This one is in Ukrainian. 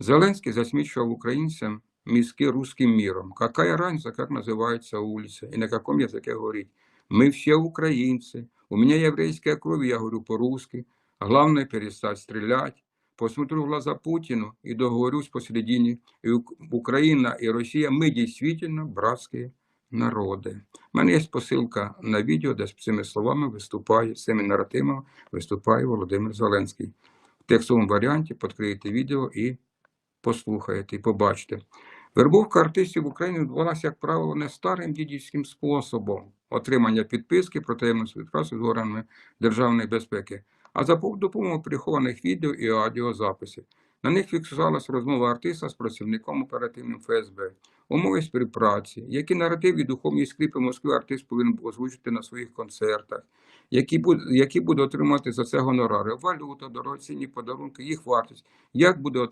Зеленский засмечивал украинцам мізки русским миром. Какая разница, как называется улица и на каком языке говорить? Мы все украинцы. У меня еврейская кровь, я говорю по-русски. Главное перестать стрелять. Посмотрю в глаза Путину и договорюсь посередине. И Ук- Украина и Россия, мы действительно братские народи. У мене є посилка на відео, де з цими словами виступає, з цими наративами виступає Володимир Зеленський. В текстовому варіанті відкриєте відео і послухаєте, і побачите. Вербовка артистів в Україні відбулася, як правило, не старим дідівським способом отримання підписки про таємну співпрацю з органами державної безпеки, а за допомогою прихованих відео і аудіозаписів. На них фіксувалася розмова артиста з працівником оперативним ФСБ, умови співпраці, які наративі духовні скріпи Москви артист повинен озвучити на своїх концертах, які буде, які буде отримати за це гонорари, валюта, дорогоцінні подарунки, їх вартість, як буде отримати